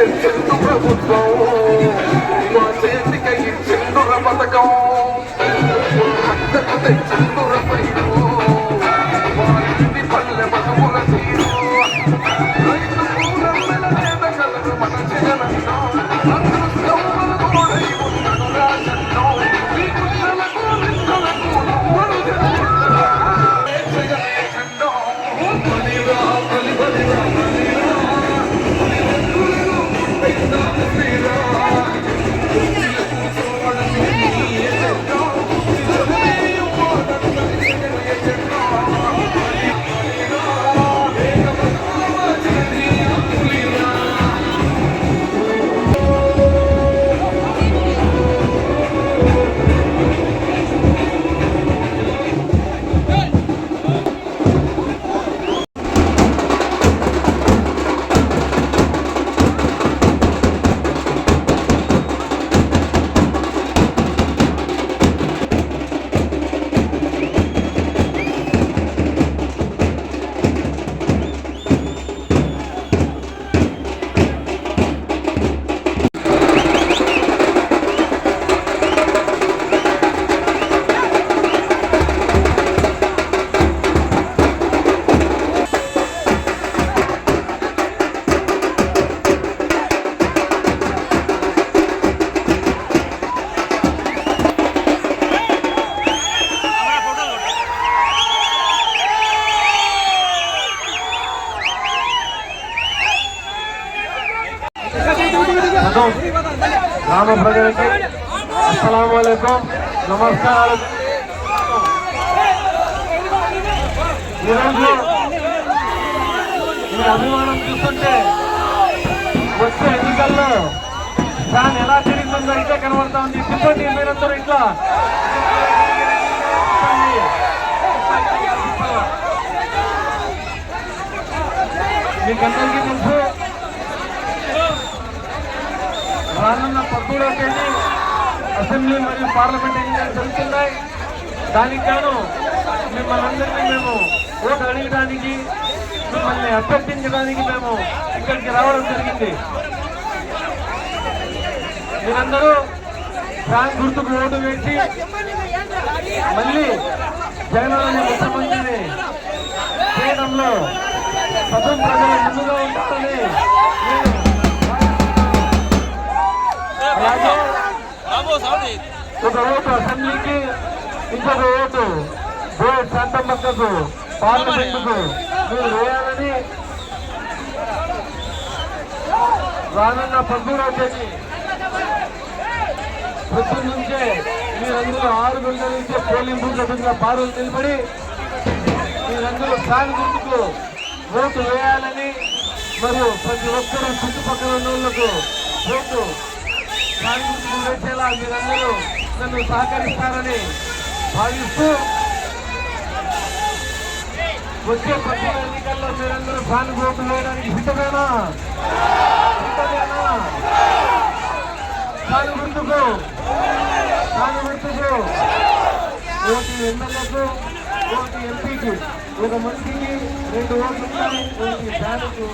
తెచ్చిండు ప్రభుత్వం. మా చేతిక ఇచ్చిండు పథకం. హత్తకు తెచ్చిండు వారింటి పల్లె మనముల గ్రామ ప్రజలకి అస్సలం నమస్కారాలు ఈరోజు ఈ అభిమానం చూస్తుంటే వచ్చే ఎన్నికల్లో దాన్ని ఎలా తిరిగిందో ఇట్లా కనబడతా ఉంది తిప్పండి మీరందరూ ఇట్లా మీకందరికీ తెలుసు రానున్న వెళ్ళి అసెంబ్లీ మరియు పార్లమెంట్ ఎన్నికలు జరుగుతున్నాయి. దానికి గాను మిమ్మల్ని అందరినీ మేము ఓటు అడగడానికి మిమ్మల్ని అభ్యర్థించడానికి మేము ఇక్కడికి రావడం జరిగింది. మీరందరూ ఫ్యాన్ గుర్తుకు ఓటు వేసి మళ్ళీ జగన్ ముఖ్యమంత్రిని చేయడంలో సదం ప్రజలు ముందుగా ఉంటారని ఒక ఓటు అసెంబ్లీకి ఇంకొక ఓటు శాంతమ్మక్కకు పార్లమెంటుకు మీరు వేయాలని రానున్న పద్దూడవ తేదీ పొద్దున్న నుంచే మీరందరూ ఆరు గంటల నుంచే పోలింగ్ బూత్ ఎదురుగా పారులు నిలబడి మీరందరూ ఫ్యాన్ గుర్తుకు ఓటు వేయాలని మరియు ప్రతి ఒక్కరూ చుట్టుపక్కల ఉన్న వాళ్ళకు ఓటు ఫ్యాన్ గుర్తుకు వేసేలా మీరందరూ నన్ను సహకరిస్తారని భావిస్తూ వచ్చే ప్రతి ఎన్నికల్లో మీరందరూ సానుభూతి వేయడానికి సిద్ధమేనా? సిద్ధమేనా? ఫ్యాన్ గుర్తుకు ఫ్యాన్ గుర్తుకు. ఓటు ఎమ్మెల్యేకు ఓటు ఎంపీకి. ఒక మనిషికి రెండు ఓట్లు ఉంటాయి ఒకటి ఫ్యాన్కు.